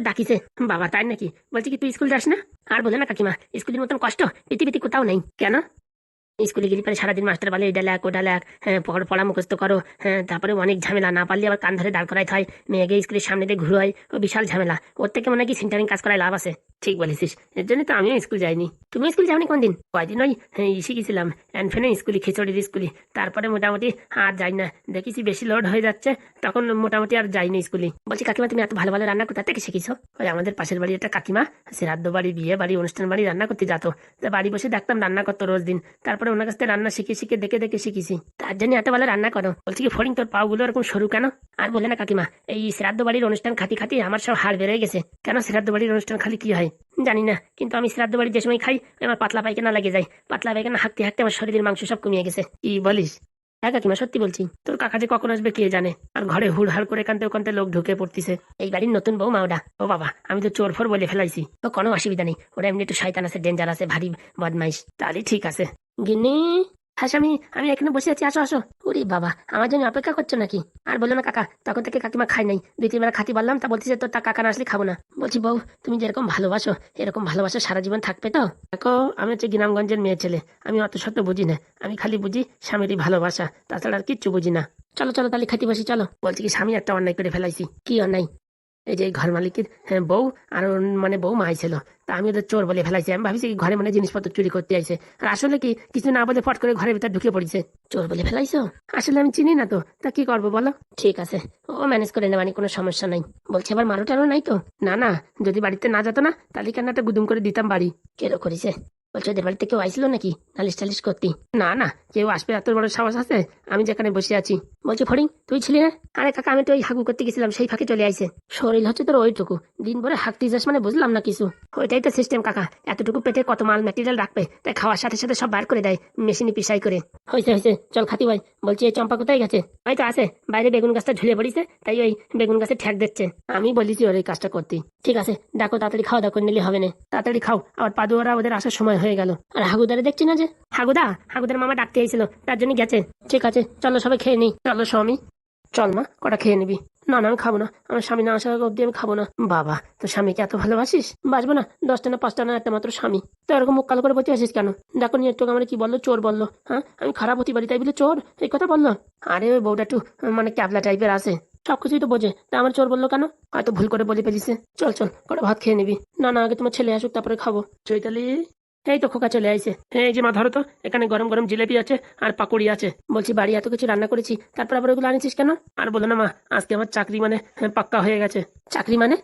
তো ডাকিছে বাবা, তাই নাকি? বলছি কি, তুই স্কুল যাস না? আর বলে না কাকিমা, স্কুলের মতন কষ্ট, পৃথিবীতে কোথাও নেই। কেন? স্কুলে গেলে পরে সারাদিন মাস্টার বলে, এটা লেখ, ওটা লেখ হ্যাঁ পড়- মুখস্ত করো হ্যাঁ তারপরে অনেক ঝামেলা, না পারলে আবার কান ধরে দাঁড় করাইতে হয়। মেয়েকে স্কুলের সামনে দিয়ে ঘুরোয়, ও বিশাল ঝামেলা। ওর থেকে মনে হয় কি সেন্টারিং কাজ করায় লাভ আছে। ঠিক বলেছিস। এর জন্য তো আমিও স্কুল যাইনি। তুমি স্কুল যাওনি কোনদিন? কয়দিন ওই ইসে গেছিলাম, অ্যানফেনে স্কুলে খিচুড়ির স্কুলে। তারপরে মোটামুটি আর যাই না। দেখেছি বেশি লোড হয়ে যাচ্ছে, তখন মোটামুটি আর যাইনি স্কুলে। বলছি, কাকিমা, তুমি এত ভালো ভালো রান্না কোথা থেকে শিখেছো? ওই আমাদের পাশের বাড়ি একটা কাকিমা শ্রাদ্ধ বাড়ি বিয়ে বাড়ি, অনুষ্ঠান বাড়ি রান্না করতে যেত। তা বাড়ি বসে দেখতাম রান্না করতো রোজ দিন। তারপরে ওনার কাছ থেকে রান্না শিখে শিখে দেখে দেখে শিখেছি। তার জন্য এত ভালো রান্না করো। বলছি কি, ফড়িং তোর পাগুলো এরকম সরু কেন? আর বলে না কাকিমা, এই শ্রাদ্ধ বাড়ির অনুষ্ঠান খাতি খাতি আমার সব হাড় বেড়ে গেছে। কেন শ্রাদ্ধ বাড়ির অনুষ্ঠান খালি কি হয়? জানি না, কিন্তু আমি শ্রাদ্ধ বাড়ি যে সময় খাই, আমার পাতলা পায়খানা লেগে যায়। পাতলা পায়খানা হাঁকতে হাঁকতে আমার শরীরের মাংস সব কমিয়ে গেছে। কি বলিস? হ্যাঁ কাকিমা, সত্যি বলছি, তোর কাকা যে কখন আসবে কে জানে? আর ঘরে হুড় হাড় করে কানতে ওখানতে লোক ঢুকে পড়তিছে। এই বাড়ির নতুন বউ মাওডা। ও বাবা, আমি তো চোর ফোর বলে ফেলাইছি। তো কোনো অসুবিধা নেই, ওরা এমনি একটু শয়তান আছে, ডেঞ্জার আছে, ভারী বদমাইশ। তাহলে ঠিক আছে। গিন্নি? স্বামী আমি এখানে বসে আছি, আসো আসো। ওরে বাবা, আমার জন্য অপেক্ষা করছ নাকি? আর বলো না, কাকা, তখন থেকে কাকিমা খাই নাই। দুই তিনবার খাতি বললাম তা বলতেছে তোর তা কাকা না আসলে খাব না। বলছি, বউ, তুমি যেরকম ভালোবাসো, এরকম ভালোবাসা সারা জীবন থাকবে তো? দেখো, আমি হচ্ছে গ্রামগঞ্জের মেয়ে ছেলে, আমি অত শত বুঝি না। আমি খালি বুঝি স্বামীরই ভালোবাসা, তাছাড়া আর কিচ্ছু বুঝি না। চলো চলো, তাহলে খাতি বসি, চলো। বলছি কি স্বামী একটা অন্যায় করে ফেলাইছি। কি অন্যায়? এই যে ঘর মালিকের হ্যাঁ, বউ আর মানে বউ মাই ছিল তা আমি ওদের চোর বলে ফেলাইছি। আমি ভাবছি ঘরে মানে জিনিসপত্র চুরি করতে আইছে। আর আসলে কি কিছু না বলে ফট করে ঘরের ভিতর ঢুকে পড়েছে। চোর বলে ফেলাইছো? আসলে আমি চিনি না তো। তা কি করব বলো? ঠিক আছে। ও ম্যানেজ করে নেবানি কোনো সমস্যা নাই। বলছে আবার মারো টারো নাই তো? না না যদি বাড়িতে না যেত না তাহলে কেন একটা গুদুম করে দিতাম বাড়ি। কেন করেছে? বলছে বাড়িতে কেউ আইছিল নাকি? নালিশ টালিশ করতি। না না, কেউ আসবে এত বড় সাহস আছে? আমি যেখানে বসে আছি। বলছে, ফড়িং, তুই ছিলি না? আরে কাকা, আমি তো ওই হাগু করতে গেছিলাম, সেই ফাঁকে চলে আইছে। শরীর হচ্ছে তোর ওইটুকু, দিন ভরে হাঁকতে যাস মানে বুঝলাম না কিছু। ওইটাই তো সিস্টেম কাকা, এতটুকু পেটে কত মাল ম্যাটেরিয়াল রাখবে, তাই খাওয়ার সাথে সাথে সব বার করে দেয় মেশিনে পিসাই করে। হয়েছে হয়েছে চল খাতি ভাই, বলছি, এই চম্পা কোথায় গেছে? হয়তো আছে, বাইরে বেগুন গাছটা ঝুলে পড়িছে, তাই ওই বেগুন গাছে ঠেক দিচ্ছে। আমি বলেছি ওর এই কাজটা করতে। ঠিক আছে, ডাকো, তাড়াতাড়ি খাওয়া দাওয়া করে নিলে হবে না। তাড়াতাড়ি খাও, আবার পাদুয়ারা ওদের আসার সময় হয়ে গেল। আর হাগুদারে দেখছি না যে। হাগুদা, হাগুদার মামা ডাকতে এসেছিল, তার জন্য গেছে। ঠিক আছে, চলো সবাই খেয়ে নিই। চলো স্বামী। চল মা, কটা খেয়ে নিবি? না না, আমি খাব না। আমার স্বামী না আসার অব্দি আমি খাব না। বাবা, তো স্বামীকে এত ভালোবাসিস? বাসবো না? দশটা না, পাঁচটা না, একটা মাত্র স্বামী। তো এরকম মুখ কালো করে বসে আসিস কেন? দেখো নিয়ে একটু আমার কি বলল, চোর বলল। হ্যাঁ আমি খারাপ হতে পারি, তাই বলে চোর? এই কথা বলল? আরে ওই বউটা একটু মানে ক্যাবলা টাইপের আছে। সব কিছুই তো বোঝে। তা আমার চোর বলল কেন? হয়তো ভুল করে বলে ফেলিছে। চল চল, কটা ভাত খেয়ে নিবি। না না, আগে তোমার ছেলে আসুক, তারপরে খাব। চৈতালি এই তো খোকা চলে আইছে। হ্যাঁ এই যে মা ধরো তো এখানে গরম গরম জিলেপি আছে আর পাকুড়ি আছে। বলছি বাড়ি এত কিছু রান্না করেছি তারপর আবার ওগুলো আনিছিস কেন? আর বলো না মা আজকে আমার চাকরি মানে পাক্কা হয়ে গেছে। চাকরি মানে?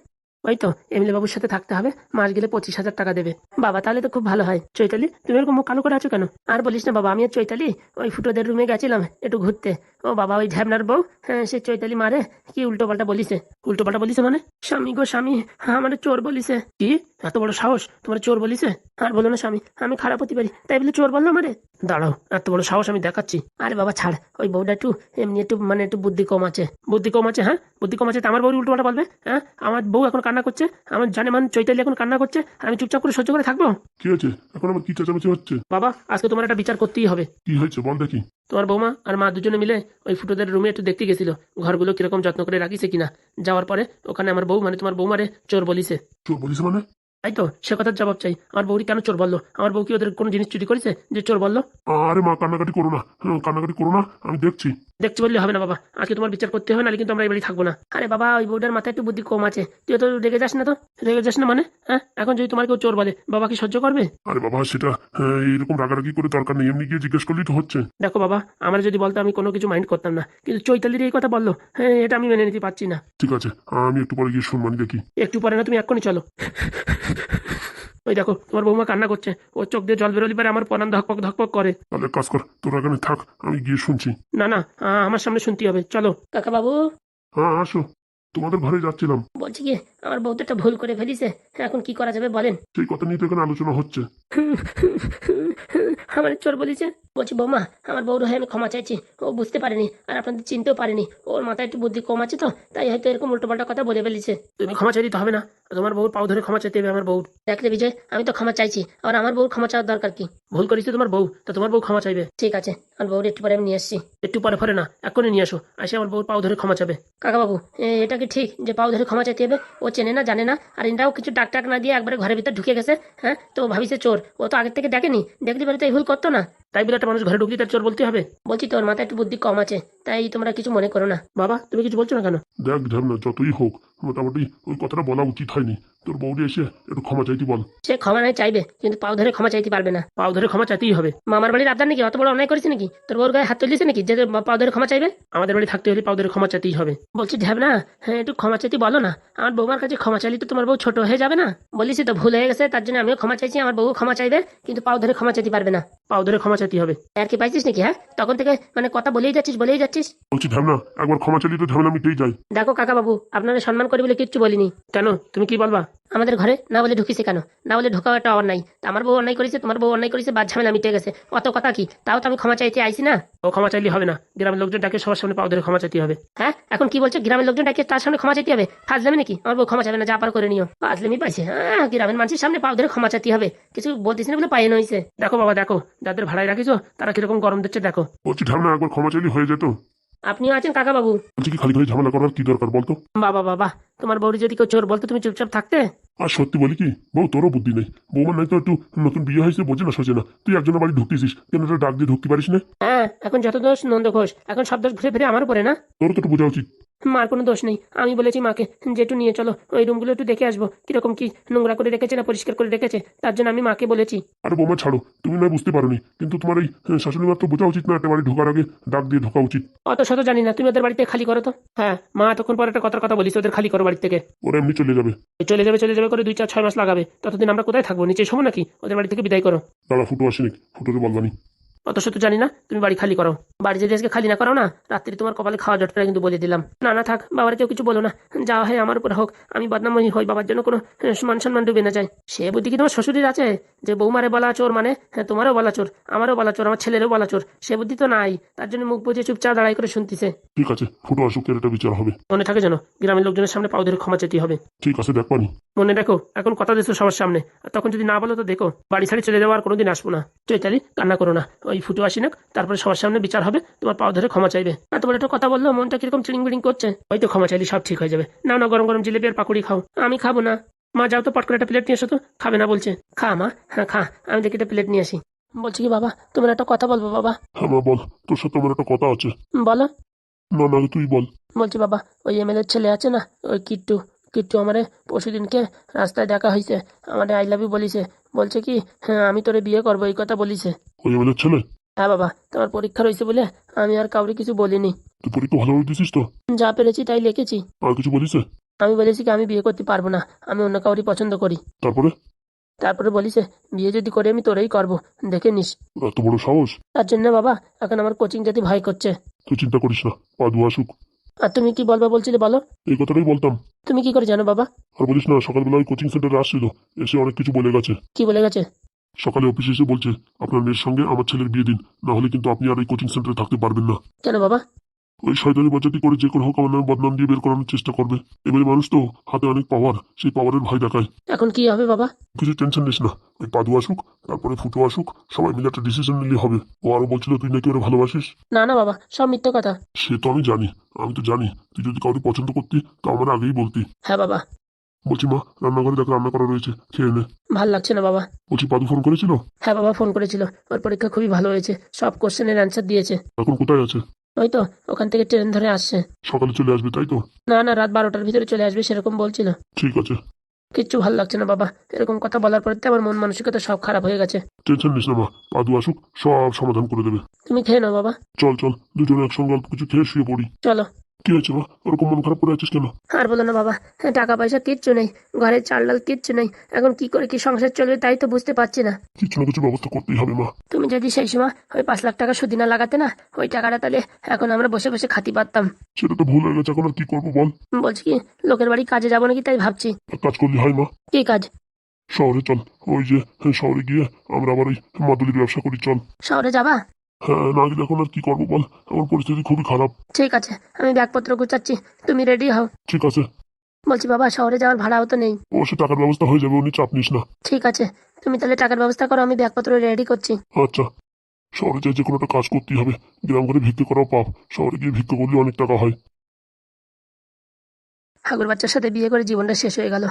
ওই তো এমএলএ বাবুর সাথে থাকতে হবে মাস গেলে পঁচিশ হাজার টাকা দেবে। বাবা তাহলে তো খুব ভালো হয়। চৈতালি তুমি এরকম মুখ কালো করে আছো কেন? আর বলিস না বাবা আমি আর চৈতালি ওই ফুটোদের রুমে গেছিলাম একটু ঘুরতে। ও বাবা ওই ঝ্যাবনার বউ হ্যাঁ সে চৈতালি মারে কি উল্টো পাল্টা বলিছে উল্টো পাল্টা বলিছে মানে? স্বামী গো স্বামী আমার চোর বলিছে কি? এত বড় সাহস তোমার চোর বলিছে আর বলো না স্বামী আমি খারাপ হতে পারি তাই বলে চোর বলল আমারে? দাঁড়াও এত বড় সাহস আমি দেখাচ্ছি। আরে বাবা ছাড় ওই বউটা একটু এমনি একটু মানে একটু বুদ্ধি কম আছে। বুদ্ধি কম আছে হ্যাঁ? বুদ্ধি কম আছে তা আমার বউ উল্টো বলবে হ্যাঁ? আমার বউ এখন কান্না করছে আমার জানে মান চৈতালি এখন কান্না করছে আর আমি চুপচাপ করে সহ্য করে থাকব? কি হয়েছে? এখন আমার কি চেঁচামেচি হচ্ছে? বাবা আজকে তোমার একটা বিচার করতেই হবে। কি হয়েছে? বল দেখি। তোমার বৌমা আর মা দুজনে মিলে ওই ফুটোদের রুমে একটু দেখতে গেছিল। ঘরগুলো কীরকম যত্ন করে রাখিছে কিনা। যাওয়ার পরে ওখানে আমার বউ মানে তোমার বৌমারে চোর বলিছে। চোর বলিছে মানে? তাই তো? সে কথার জবাব চাই। আমার বউরি কেন চোর বলল? আমার বউ কি ওদের কোনো জিনিস চুরি করেছে যে চোর বলল? আরে মা কান্নাকাটি করো না। হ্যাঁ, কান্নাকাটি করো না আমি দেখছি। দেখছি বললে হবে না বাবা। আজকে তোমার বিচার করতে হবে নাহলে কিন্তু আমরা এই বাড়ি থাকব না। আরে বাবা ওই বউটার মাথায় একটু বুদ্ধি কম আছে। তুই তো রেগে যাস না তো? রেগে যাস না মানে? হ্যাঁ? এখন যদি তোমার কেউ চোর বলে বাবা কি সহ্য করবে? আরে বাবা সেটা হ্যাঁ, এইরকম রাগারাগি করে দরকার নেই। এমনি গিয়ে জিজ্ঞেস করলেই তো হচ্ছে। দেখো বাবা আমার যদি বলতো আমি কোনো কিছু মাইন্ড করতাম না। কিন্তু চৈতালির এই কথা বলল। হ্যাঁ এটা আমি মেনে নিতে পারছি না। ঠিক আছে আমি একটু পরে গিয়ে শুনবানি দেখি। একটু পরে না তুমি এক্ষুনি চলো। ওই দেখো তোমার বৌমা কান্না করছে। ওর চোখ দিয়ে জল বেরোলি পারে আমার পরান ধকপক ধকপক করে। তাহলে কাজ কর তোরা এখানে থাক আমি গিয়ে শুনছি। না না আমার সামনে শুনতে হবে চলো। কাকা বাবু হ্যাঁ আসো। তোমাদের ঘরে যাচ্ছিলাম। বলছি কি আমার বউ তো একটা ভুল করে ফেলিছে। এখন কি করা যাবে বলেন? সেই কথা নিয়ে তো এখানে আলোচনা হচ্ছে। আমার চোর বলেছে? বলছি বৌমা আমার বউর হয়ে আমি ক্ষমা চাইছি। ও বুঝতে পারেনি আর আপনাদের চিনতেও পারেনি। ওর মাথায় একটু বুদ্ধি কম আছে তো তাই হয়তো এরকম উল্টোপাল্টা কথা বলে ফেলেছে। তুমি ক্ষমা চাই দিতে হবে না। তোমার বউর পাও ধরে ক্ষমা চাইতে হবে আমার বউ দেখলে বিজয় আমি তো ক্ষমা চাইছি। আর আমার বউর ক্ষমা চাওয়ার দরকার কি? ভুল করেছি তোমার বউ তো তোমার বউ ক্ষমা চাইবে। ঠিক আছে আমার বউর একটু পরে আমি নিয়ে আসছি। একটু পরে পরে না এখনই নিয়ে আসো। আসে আমার বউর পাও ধরে ক্ষমা চাবে। কাকা বাবু এটা কি ঠিক যে পাও ধরে ক্ষমা চাইতে হবে? ও চেনে না জানে না। আর এটাও কিছু ডাক টাক না দিয়ে একবারে ঘরের ভিতরে ঢুকে গেছে হ্যাঁ? তো ভাবিছে চোর। ও তো আগের থেকে দেখেনি। দেখলি পারে তো এই ভুল করতো না। তাই বলে একটা মানুষ ঘরে ঢুকলি তার চোর বলতে হবে? বলছি তোর মাথায় একটু বুদ্ধি কম আছে তাই তোমরা কিছু মনে করো না। বাবা তুমি কিছু বলছো না কেন? দেখ ঝামনা যতই হোক মোটামুটি ওই কথাটা বলা উচিত হয়নি। তোর বউরি এসে একটু ক্ষমা চাইতে বল। সে ক্ষমা নয় চাইবে কিন্তু পাও ধরে ক্ষমা চাইতে পারবে না। পাও ধরে ক্ষমা চাইতেই হবে। মামার বাড়ির আবদার নাকি? অত বড় অন্যায় করেছে নাকি? তোর বউর গায়ে হাত তুলিছে নাকি যে পাও ধরে ক্ষমা চাইবে? আমাদের বাড়ি থাকতে হলে পাও ধরে ক্ষমা চাইতেই হবে। বলছি ধ্যাব না হ্যাঁ একটু ক্ষমা চাইতে বলো না। আমার বৌমার কাছে ক্ষমা চাইলে তো তোমার বউ ছোট হয়ে যাবে না। বলিস তো ভুল হয়ে গেছে তার জন্য আমিও ক্ষমা চাইছি আমার বউ ক্ষমা চাইবে কিন্তু পাও ধরে ক্ষমা চাইতে পারবে না। পাও ধরে ক্ষমা চাইতে হবে। আর কি পাইছিস নাকি হ্যাঁ? তখন থেকে মানে কথা বলেই যাচ্ছিস বলেই যাচ্ছিস। বলছি ঝামনা একবার ক্ষমা চাইলে তো ঝামেলা মিটেই যায়। দেখো কাকা বাবু আপনারা সম্মান করি বলে কিচ্ছু বলিনি। কেন? তুমি কি বলবা? আমাদের ঘরে না বলে ঢুকিছে কেন? না বলে ঢোকাও একটা অন্যায়। তা আমার বউ অন্যায় করেছে তোমার বউ অন্যায় করেছে বাদ ঝামেলা মিটে গেছে। অত কথা কি? তাও তো আমি ক্ষমা চাইতে আইছি না? ও ক্ষমা চাইলে হবে না। গ্রামের লোকজন ডাকে সবার সামনে পাও ধরে ক্ষমা চাইতে হবে। হ্যাঁ? এখন কি বলছো? গ্রামের লোকজন ডাকে তার সামনে ক্ষমা চাইতে হবে? ফাজলামি নাকি? আমার বউ ক্ষমা চাইবে না যা পার করে নিও। ফাজলামি পাইছে? হ্যাঁ গ্রামের মানুষের সামনে পাও ধরে ক্ষমা চাইতে হবে। কিছু বলতেছি না বলে পাইয়ে নইছে। দেখো বাবা দেখো। যাদের ভাড়ায় রাখিছো তারা কীরকম গরম দিচ্ছে দেখো। বলছি ঝামনা একবার ক্ষমা চাইলে হয়ে যেত। আপনিও আছেন কাকা বাবু বলছি কি খালি খালি ঝামেলা করার কি দরকার বলতো? বাবা বাবা তোমার বউরি যদি কেউ চোর বলতো তুমি চুপচাপ থাকতে? আর সত্যি বলি কি বউ তোরও বুদ্ধি নেই। বৌমার নাই তো একটু নতুন বিয়ে হয়েছে বোঝে না সোজে না। তুই একজনের বাড়ি ঢুকতেছিস কেন ডাক দিয়ে ঢুকতে পারিস না? হ্যাঁ এখন যত দোষ নন্দ ঘোষ এখন সব দোষ ঘুরে ফিরে আমার উপরে না? তোর তো একটু বোঝা উচিত। মার কোনো দোষ নেই। আমি বলেছি মাকে যে একটু নিয়ে চলো। ওই রুমগুলো একটু দেখে আসব। কীরকম কি নোংরা করে রেখেছে না পরিষ্কার করে রেখেছে? তার জন্য আমি মাকে বলেছি। আরে বোমা ছাড়ো। তুমি নয় বুঝতে পারোনি। কিন্তু তোমার এই হ্যাঁ, শাশুড়ি মার তো বোঝা উচিত না একটা বাড়ি ঢোকার আগে ডাক দিয়ে ঢোকা উচিত। অত শত জানি না। তুমি ওদের বাড়িতে খালি করো তো। হ্যাঁ মা তখন পরে একটা কথার কথা বলিস ওদের খালি করো বাড়ি থেকে। ওরা এমনি চলে যাবে। চলে যাবে চলে যাবে করে দুই চার ছয় মাস লাগাবে। ততদিন আমরা কোথায় থাকব? নিচে শোবো নাকি? ওদের বাড়ি থেকে বিদায় করো। দাঁড়া ফুটো আসেনি ফুটোতে বলবানি। অত শত জানি না তুমি বাড়ি খালি করো। বাড়ি যদি আজকে খালি না করো না? রাত্রি তোমার কপালে খাওয়া জটটা কিন্তু বলে দিলাম। না না থাক বাবার কেউ কিছু বলো না। যাওয়া হয় আমার উপর হোক আমি বদনামই হই বাবার জন্য কোনো আহ, মান সম্মান ডুবে না যায়। সে বুদ্ধি কি তোমার শ্বশুরের আছে? যে বৌমারে বলা চোর মানে? হ্যাঁ তোমারও বলা চোর আমারও বলা চোর আমার ছেলেরও বলা চোর। সে বুদ্ধি তো নাই তার জন্য মুখ বুঝে চুপচাপ দাঁড়াই করে শুনতেছে। ঠিক আছে ফুটো আসুক এর একটা বিচার হবে। মনে থাকে যেন গ্রামের লোকজনের সামনে পাও ধরে ক্ষমা চেতে হবে। ঠিক আছে দেখবানি মনে রাখো এখন কথা দিচ্ছ সবার সামনে। আর তখন যদি না বলো তো দেখো বাড়ি ছাড়ি চলে যাওয়ার কোনোদিন আসব না। চৈতালি কান্না করো না। ওই ফুটো আসি না তারপরে সবার সামনে বিচার হবে তোমার পাও ধরে ক্ষমা চাইবে। না তোমার একটা কথা বলল মনটা কীরকম চিড়িং বিড়িং করছে হয়তো ক্ষমা চাইলে সব ঠিক হয়ে যাবে। না না গরম গরম জিলেপি আর পাকুড়ি খাও। আমি খাব না। মা যাও তো পট করে একটা প্লেট নিয়ে এসো তো। খাবে না বলছে। খা মা হ্যাঁ খা। আমি দেখি একটা প্লেট নিয়ে আসি। বলছি কি বাবা তোমার একটা কথা বলব বাবা। হ্যাঁ মা বল। তোর সাথে আমার একটা কথা আছে। বলো। না না তুই বল। বলছি বাবা ওই এমএলএ ছেলে আছে না ওই কিট্টু। কিট্টু আমারে পরশুদিনকে রাস্তায় দেখা হয়েছে আমারে আই লাভ ইউ বলিছে। বলছে কি হ্যাঁ আমি তোরে বিয়ে করব এই কথা বলিছে। আমাদের ছেলে? হ্যাঁ বাবা তোমার পরীক্ষা রয়েছে বলে আমি আর কাউরে কিছু বলিনি। তুই পরীক্ষা ভালোভাবে দিছিস তো? যা পেরেছি তাই লিখেছি। আর কিছু বলিছে আমি বলেছি কি আমি বিয়ে করতে পারব না আমি অন্য কাউরই পছন্দ করি। তারপরে? তারপরে বলিছে বিয়ে যদি করে আমি তোরেই করব দেখে নিস। এত বড় সাহস? তার জন্য বাবা এখন আমার কোচিং যাতে ভয় করছে। তুই চিন্তা করিস না পা দু আসুক। আর তুমি কি বলবা বলছিলে বলো? এই কথাটাই বলতাম। তুমি কি করে জানো বাবা? আর বলিস না সকালবেলা ওই কোচিং সেন্টারে আসছিল এসে অনেক কিছু বলে গেছে। কি বলে গেছে? সকালে অফিসে এসে বলছে আপনার মেয়ের সঙ্গে আমার ছেলের বিয়ে দিন না হলে কিন্তু আপনি আর এই কোচিং সেন্টারে থাকতে পারবেন না। কেন বাবা? ওই শয়তানি বাচ্চাটি করে যে কোনো হোক আমার নামে বদনাম দিয়ে বের করানোর চেষ্টা করবে। এবারে মানুষ তো হাতে অনেক পাওয়ার সেই পাওয়ারের ভয় দেখায়। এখন কি হবে বাবা? কিছু টেনশন নিস না ওই পাদু আসুক তারপরে ফুটো আসুক সবাই মিলে একটা ডিসিশন নিলে হবে। ও আরও বলছিল তুই নাকি ওরা ভালোবাসিস? না না বাবা সব মিথ্যে কথা। সে তো আমি জানি আমি তো জানি তুই যদি কাউকে পছন্দ করতি তা আমার আগেই বলতি। হ্যাঁ বাবা। বলছি মা রান্নাঘরে দেখ রান্না করা রয়েছে খেয়ে নে। ভালো লাগছে না বাবা। বলছি পাদু ফোন করেছিল? হ্যাঁ বাবা ফোন করেছিল। ওর পরীক্ষা খুবই ভালো হয়েছে। সব কোশ্চেনের অ্যান্সার দিয়েছে। এখন কোথায় আছে? ওই তো ওখান থেকে ট্রেন ধরে আসছে। সকালে চলে আসবে তাই তো? না না রাত বারোটার ভিতরে চলে আসবে সেরকম বলছিল। ঠিক আছে। কিচ্ছু ভালো লাগছে না বাবা। এরকম কথা বলার পরে আমার মন মানসিকতা সব খারাপ হয়ে গেছে। টেনশন নিস না মা। পাদু আসুক সব সমাধান করে দেবে। তুমি খেয়ে নাও বাবা। চল চল দুজনে একসঙ্গে অল্প কিছু খেয়ে শুয়ে পড়ি। চলো। কি হয়েছে মা? ওরকম মন খারাপ করে আছিস কেন? আর বলো না বাবা টাকা পয়সা কিচ্ছু নেই ঘরে চাল ডাল কিচ্ছু নেই এখন কি করে কি সংসার চলবে তাই তো বুঝতে পারছি না। কিছু না কিছু ব্যবস্থা করতেই হবে মা। তুমি যদি সেই সময় ওই পাঁচ লাখ টাকা সুদিনা লাগাতে না ওই টাকাটা তাহলে এখন আমরা বসে বসে খাতি পারতাম। সেটা তো ভুল হয়ে গেছে এখন আর কি করব বল। বলছি কি লোকের বাড়ি কাজে যাব নাকি তাই ভাবছি। কাজ করলে হয় মা। কি কাজ? শহরে চল ওই যে শহরে গিয়ে আমরা আবার ওই মাদুলির ব্যবসা করি চল। শহরে যাবা? হ্যাঁ না গেলে এখন আর কি করব বল? আমার পরিস্থিতি খুবই খারাপ। ঠিক আছে আমি ব্যাগপত্র গুছাচ্ছি তুমি রেডি হও। ঠিক আছে। বলছি বাবা শহরে যাওয়ার ভাড়াও তো নেই। অবশ্য টাকার ব্যবস্থা হয়ে যাবে উনি চাপ নিস না। ঠিক আছে তুমি তাহলে টাকার ব্যবস্থা করো আমি ব্যাগপত্র রেডি করছি। আচ্ছা। শহরে যাই যে কোনো একটা কাজ করতেই হবে। গ্রাম করে ভিক্ষে করাও পাপ। শহরে গিয়ে ভিক্ষে করলে অনেক টাকা হয়। ঠাকুর বাচ্চার সাথে বিয়ে করে জীবনটা শেষ হয়ে গেল।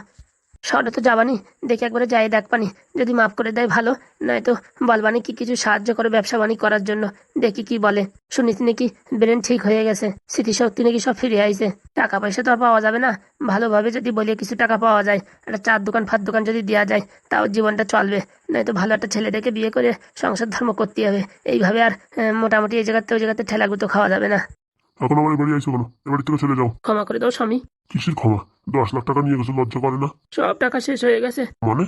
শহরে তো যাবানি, দেখে একবারে যাই দেখবানি যদি মাফ করে দেয় ভালো, নয়তো বলবানি কি কিছু সাহায্য করে ব্যবসা বাণিজ্য করার জন্য। দেখি কি বলে। শুনিস নাকি ব্রেন ঠিক হয়ে গেছে, স্মৃতিশক্তি নাকি সব ফিরে আইছে। টাকা পয়সা তো আর পাওয়া যাবে না। ভালোভাবে যদি বলে কিছু টাকা পাওয়া যায়, একটা চার দোকান ফার দোকান যদি দেওয়া যায়, তাও জীবনটা চলবে। নয়তো ভালো একটা ছেলে দেখে বিয়ে করে সংসার ধর্ম করতে হবে। এইভাবে আর মোটামুটি এই জায়গাতে ওই জায়গাতে ঠেলাগুতো খাওয়া যাবে না। এখন আমার বাড়ি আইসো কেন? এবারে থেকে চলে যাও। ক্ষমা করে দাও স্বামী। কিসের ক্ষমা? দশ লাখ টাকা নিয়ে গেছো লজ্জা করে না? সব টাকা শেষ হয়ে গেছে। মানে?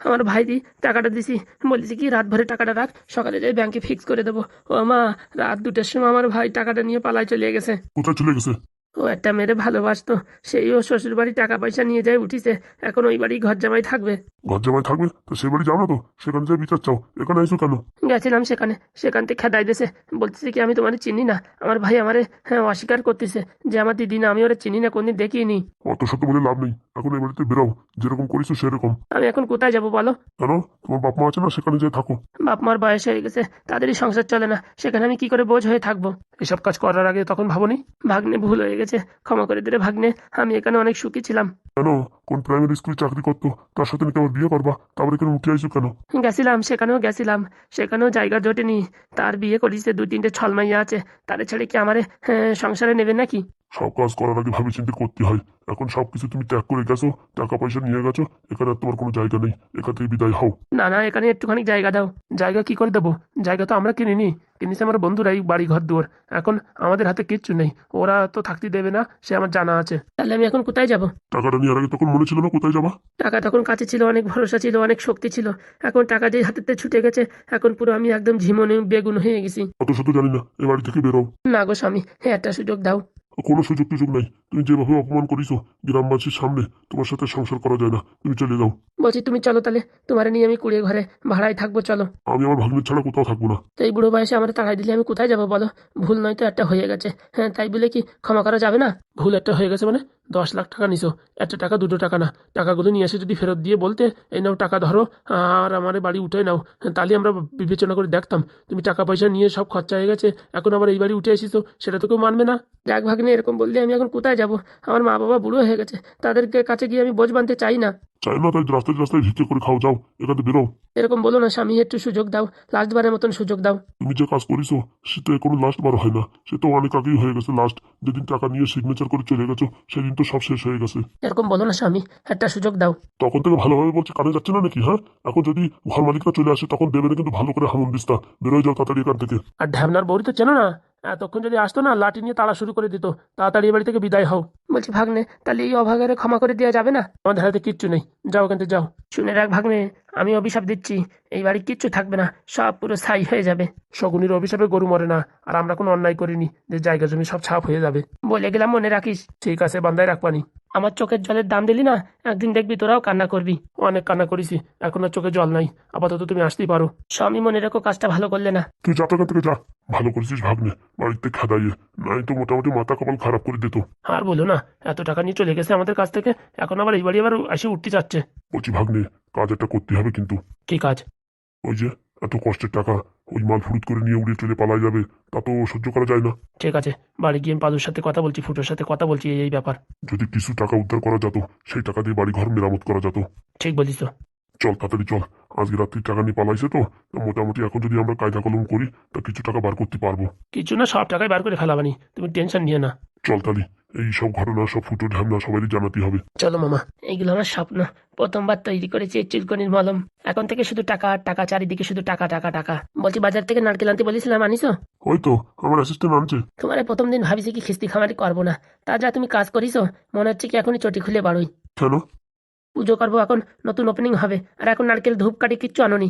আমার ভাই দি টাকাটা দিছি। বলেছি কি রাত ভরে টাকাটা রাখ সকালে যাই ব্যাংকে ফিক্স করে দেবো। ও মা রাত দুটোর সময় আমার ভাই টাকাটা নিয়ে পালায় চলে গেছে। কোথায় চলে গেছে? ও একটা মেয়েরে ভালোবাসতো সেই ও শ্বশুর বাড়ি টাকা পয়সা নিয়ে যায় উঠিছে এখন ওই বাড়ি ঘর জামাই থাকবে। ঘর জামাই থাকবে? তো সে বাড়ি যাও না তো সেখানে যে বিচার চাও এখানে আইসো কেন? গেছিলাম সেখানে সেখান থেকে খেদাই দিয়েছে বলতেছে কি আমি তোমার চিনি না আমার ভাই আমারে হ্যাঁ অস্বীকার করতেছে যে আমার দিদি না আমি ওরা চিনি না কোনদিন দেখিনি। অত শত বলে লাভ নেই এখন এই বাড়িতে বেরাও যেরকম করেছ সেরকম। আমি এখন কোথায় যাব বলো? কেন? তোমার বাপ মা আছে না সেখানে যেয়ে থাকো। বাপ মার বয়স হয়ে গেছে তাদেরই সংসার চলে না সেখানে আমি কি করে বোঝ হয়ে থাকব? এসব কাজ করার আগে তখন ভাবনি ভাগ্নে ভুল হয়ে গেছে। ক্ষমা করে দিলে ভাগ্নে আমি এখানে অনেক সুখী ছিলাম। কেন? কোন প্রাইমারি স্কুলে চাকরি করতো? তার সাথে নাকি আমার বিয়ে করবা? তারপরে এখানে উঠে আইসো কেন? গেছিলাম সেখানেও গেছিলাম। সেখানেও জায়গা জোটেনি। তার বিয়ে করিছে দুই তিনটে ছলমাইয়া আছে। তাদের ছেড়ে কি আমারে হ্যাঁ, সংসারে নেবে নাকি? সব কাজ করার আগে ভাবে চিন্তে করতে হয়। এখন সবকিছু তুমি ত্যাগ করে গেছো টাকা পয়সা নিয়ে গেছো এখানে আর তোমার কোনো জায়গা নেই। এখান থেকে বিদায় হও। না না এখানে একটুখানি জায়গা দাও। জায়গা কি করে দেবো? জায়গা তো আমরা কিনিনি। কিনেছে আমার বন্ধুরাই বাড়ি ঘর দুয়ার। এখন আমাদের হাতে কিচ্ছু নেই। ওরা তো থাকতে দেবে না সে আমার জানা আছে। তাহলে আমি এখন কোথায় যাব? টাকাটা নেওয়ার আগে তখন মনে ছিল না কোথায় যাবা? টাকা তখন কাছে ছিল অনেক ভরসা ছিল অনেক শক্তি ছিল। এখন টাকা যে হাতেতে ছুটে গেছে এখন পুরো আমি একদম ঝিমনে বেগুন হয়ে গেছি। অত শত জানি না এ বাড়ি থেকে বেরো। না গো স্বামী হ্যাঁ একটা সুযোগ দাও। কোনো সুযোগ টুযোগ নাই। তুমি যেভাবে অপমান করিছো গ্রামবাসীর সামনে তোমার সাথে সংসার করা যায় না। তুমি চলে যাও। বলছি তুমি চলো তাহলে। তোমার নিয়ে আমি কুড়িয়ে ঘরে ভাড়ায় থাকব চলো। আমি আমার ভাগ্নের ছাড়া কোথাও থাকব না। তো এই বুড়ো বয়সে আমার তাড়াই দিলে আমি কোথায় যাব বলো? ভুল নয় তো একটা হয়ে গেছে। হ্যাঁ তাই বলে কি ক্ষমা করা যাবে না? ভুল একটা হয়ে গেছে মানে? দশ লাখ টাকা নিছো। একটা টাকা দুটো টাকা না। টাকাগুলো নিয়ে এসে যদি ফেরত দিয়ে বলতে এই নাও টাকা ধরো আর আমার বাড়ি উঠে নাও। হ্যাঁ, তাহলে আমরা বিবেচনা করে দেখতাম। তুমি টাকা পয়সা নিয়ে সব খরচা হয়ে গেছে। এখন আবার এই বাড়ি উঠে এসেছ সেটা তো কেউ মানবে না। যাক ভাগ্নে এরকম বললে আমি এখন কোথায় যাব। আমার মা বাবা বুড়ো হয়ে গেছে। তাদেরকে কাছে গিয়ে আমি বোঝ বানতে চাই না। চাই না তাই রাস্তায় রাস্তায় ভিক্ষে করে খাও যাও এখান বেরো। এরকম বলো না স্বামী একটু সুযোগ দাও। লাস্ট বারের মতন সুযোগ দাও। তুমি যে কাজ করিছো সেটা কোনো লাস্ট বার হয় না। সে তো অনেক আগেই হয়ে গেছে লাস্ট যেদিন টাকা নিয়ে সিগনেচার করে চলে গেছো সেদিন তো সব শেষ হয়ে গেছে। এরকম বলো না স্বামী একটা সুযোগ দাও। তখন থেকে ভালোভাবে বলছে কানে যাচ্ছে না নাকি হ্যাঁ? এখন যদি ঘর মালিকরা চলে আসে তখন দেবে না কিন্তু ভালো করে হামন দিস্তা বেরোয় যাও তাড়াতাড়ি এখান থেকে। আর ঢ্যাবনার বৌরি তো চেনো না? এতক্ষণ যদি আসতো না লাঠি নিয়ে তাড়া শুরু করে দিত। তাড়াতাড়ি এ বাড়ি থেকে বিদায় হও। বলছি ভাগ্নে তাহলে এই অভাগারে ক্ষমা করে দেওয়া যাবে না? আমাদের হাতে কিচ্ছু নেই। যাও কিন্তু যাও। শুনে রাখ ভাগ্নে আমি অভিশাপ দিচ্ছি। এই বাড়ি কিচ্ছু থাকবে না সব পুরো স্থায়ী হয়ে যাবে। শগুনির অভিশাপে গরু মরে না আর আমরা কোনো অন্যায় করিনি। যে জায়গা জমি সব ছাপ হয়ে যাবে। বলে গেলাম মনে রাখিস। ঠিক আছে বান্দায় রাখবানি আমার চোখের জলের দাম দিলি না? একদিন দেখবি তোরাও কান্না করবি। অনেক কান্না করেছি এখন আর চোখে জল নাই। আপাতত তুমি আসতেই পারো। স্বামী মনে রেখো কাজটা ভালো করলে না। তুই যা তো থেকে যা। ভালো করেছিস ভাগ্নে বাড়িতে খেদাইয়ে নাই তো মোটামুটি মাথা কপাল খারাপ করে দিত। আর বলো না এত টাকা নিয়ে চলে গেছে আমাদের কাছ থেকে এখন আবার এই বাড়ি আবার এসে উঠতে চাচ্ছে। বলছি ভাগ্নে কাজ একটা করতে হবে কিন্তু। কি কাজ? ওই যে এত কষ্টের টাকা ওই মাল ফুরুত করে নিয়ে উড়িয়ে চলে পালাই যাবে তা তো সহ্য করা যায় না। ঠিক আছে বাড়ি গিয়ে পাদুর সাথে কথা বলছি ফুটোর সাথে কথা বলছি এই- এই ব্যাপার। যদি কিছু টাকা উদ্ধার করা যেত সেই টাকা দিয়ে বাড়ি ঘর মেরামত করা যেত। ঠিক বলিস তো। চল তাড়াতাড়ি চল। আজকে রাত্রি টাকা নিয়ে পালাইছে তো তা মোটামুটি এখন যদি আমরা কায়দা কলম করি তা কিছু টাকা বার করতে পারব। কিছু না সব টাকাই বার করে ফেলাবানি। তুমি টেনশন নিয়ে না। চল তালি এই সব ঘটনা সব ফুটো ঢ্যামনা সবাই জানাতে হবে। চলো মামা এইগুলো আমার স্বপ্ন। প্রথমবার তৈরি করেছি চুলকনির মলম। এখন থেকে শুধু টাকা আর টাকা চারিদিকে শুধু টাকা টাকা টাকা। বলছি বাজার থেকে নারকেল আনতে বলেছিলাম আনিছো? ওই তো আমার অ্যাসিস্ট্যান্ট আনছে। তোমার প্রথম দিন ভাবিছি কি খিস্তি খামারি করব না। তা যা তুমি কাজ করিছো মনে হচ্ছে কি এখনই চটি খুলে বাড়োই। কেন? পুজো করব এখন নতুন ওপেনিং হবে। আর এখন নারকেল ধূপ কাটি কিচ্ছু আনোনি।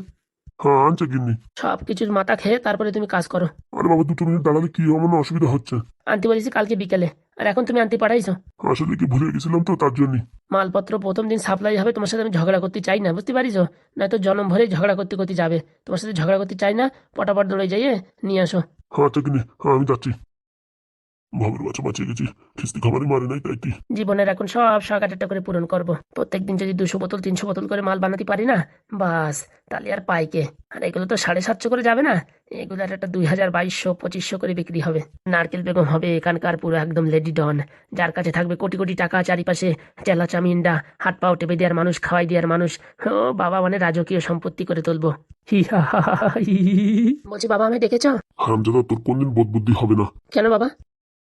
হ্যাঁ আনছে গিন্নি। সব কিছুর মাথা খেয়ে তারপরে তুমি কাজ করো। আরে বাবা দুটো মিনিট দাঁড়ালে কি আমার না অসুবিধা হচ্ছে। আনতে বলেছি কালকে বিকেলে। আর এখন তুমি আনতে পাঠাইছো আসলে কি ভুলে গেছিলাম তো তার জন্যই। মালপত্র প্রথম দিন সাপ্লাই হবে তোমার সাথে আমি ঝগড়া করতে চাই না বুঝতে পারিছো? নয়তো জনম ভরে ঝগড়া করতে করতে যাবে। তোমার সাথে ঝগড়া করতে চাই না পটাপট দৌড়ে যাইয়ে নিয়ে আসো। হ্যাঁ আচ্ছা হ্যাঁ আমি যাচ্ছি। ভবের বাচ্চা বাঁচিয়ে গেছি। খিস্তি খামারি মারে নাই তাই কি? জীবনের এখন সব শখ একটা করে পূরণ করব। প্রত্যেকদিন যদি দুশো বোতল তিনশো বোতল করে মাল বানাতে পারি না? বাস তাহলে আর পাইকে আর এগুলো তো সাড়ে সাতশো করে যাবে না? এগুলো আর একটা দুই হাজার বাইশশো পঁচিশশো করে বিক্রি হবে। নারকেল বেগম হবে এখানকার পুরো একদম লেডি ডন। যার কাছে থাকবে কোটি কোটি টাকা চারিপাশে চেলা চামিন্ডা হাত পাও টেপে দেওয়ার মানুষ খাওয়াই দেওয়ার মানুষ। ও বাবা মানে রাজকীয় সম্পত্তি করে তুলবো। বলছি বাবা আমি ডেকেছ? হারামজাদা তোর কোনদিন বোধ বুদ্ধি হবে না? কেন বাবা?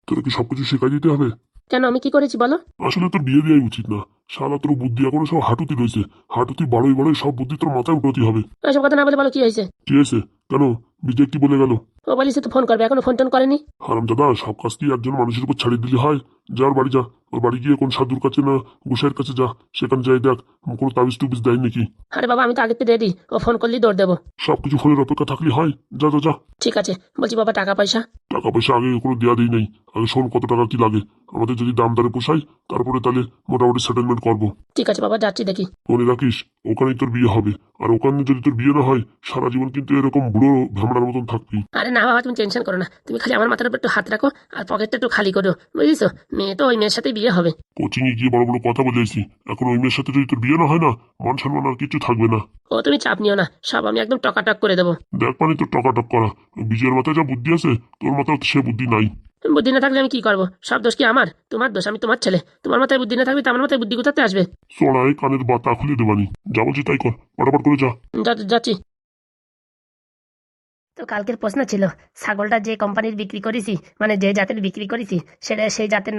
তোর কি সবকিছু শেখাই দিতে হবে? কেন আমি কি করেছি বলো? আসলে তোর বিয়ে দেওয়াই উচিত না। শালা তোর বুদ্ধি এখন সব হাঁটুতি রয়েছে। হাঁটুতি বাড়োই বাড়োই সব বুদ্ধি তোর মাথায় উঠতি হবে। এসব কথা না বলে বলো কি হয়েছে? কি হয়েছে? কেন? বিজয় কি বলে গেল? ও বলিস তো ফোন করবে এখনও ফোন টোন করেনি হারামজাদা সব কাজ কি একজন মানুষের উপর ছাড়িয়ে দিলে হয়। যার বাড়ি যা। ওর বাড়ি গিয়ে কোন সাধুর কাছে না গোসাইয়ের কাছে যা। সেখানে যাই দেখ কোনো তাবিজ টুবিজ দেয় নাকি? আরে বাবা আমি তো আগেতে রেডি ও ফোন করলেই দৌড় দেবো। সবকিছু ফোনের অপেক্ষা থাকলে হয়। যা যা যা। ঠিক আছে বলছি বাবা টাকা পয়সা? টাকা পয়সা আগে কোনো দেওয়া দিই নাই। আগে শোন কত টাকা কি লাগে। আমাদের যদি দাম দরে পোষায় তারপরে তাহলে মোটামুটি সেটেলমেন্ট করব। ঠিক আছে বাবা যাচ্ছি দেখি। মনে রাখিস ওখানেই তোর বিয়ে হবে। আর ওখানে যদি তোর বিয়ে না হয় সারা জীবন কিন্তু এরকম বুড়ো ভ্যামড়ার মতন থাকবি আরে না বাবা তুমি টেনশন করো না। তুমি খালি আমার মাথার উপর একটু হাত রাখো আর পকেটটা একটু খালি করো। বুঝিস মেয়ে তো ওই মেয়ের সাথেই বিয়ে হবে। কোচিং এ গিয়ে বড় বড় কথা বলে এসেছি এখন ওই মেয়ের সাথে যদি তোর বিয়ে না হয় না মান সম্মান আর কিছু থাকবে না। ও তুমি চাপ নিও না। সব আমি একদম টকাটক করে দেবো। দেখ মানে তোর টকাটক করা। বিজয়ের মাথায় যা বুদ্ধি আছে তোর মাথায় সে বুদ্ধি নাই। বুদ্ধি না থাকলে আমি কি করব? সব দোষ কি আমার? তোমার দোষ আমি তোমার ছেলে। তোমার মাথায় বুদ্ধি না থাকবে তো আমার মাথায় বুদ্ধি কোথাতে আসবে? চড়াই কানের বাতা খুলে দেবানি। যা বলছি তাই কর। পটাপট করে যা- যাচ্ছি। তো কালকের প্রশ্ন ছিল, ছাগলটা যে কোম্পানির বিক্রি করেছি মানে যে জাতের বিক্রি করেছি, সেটা সেই জাতের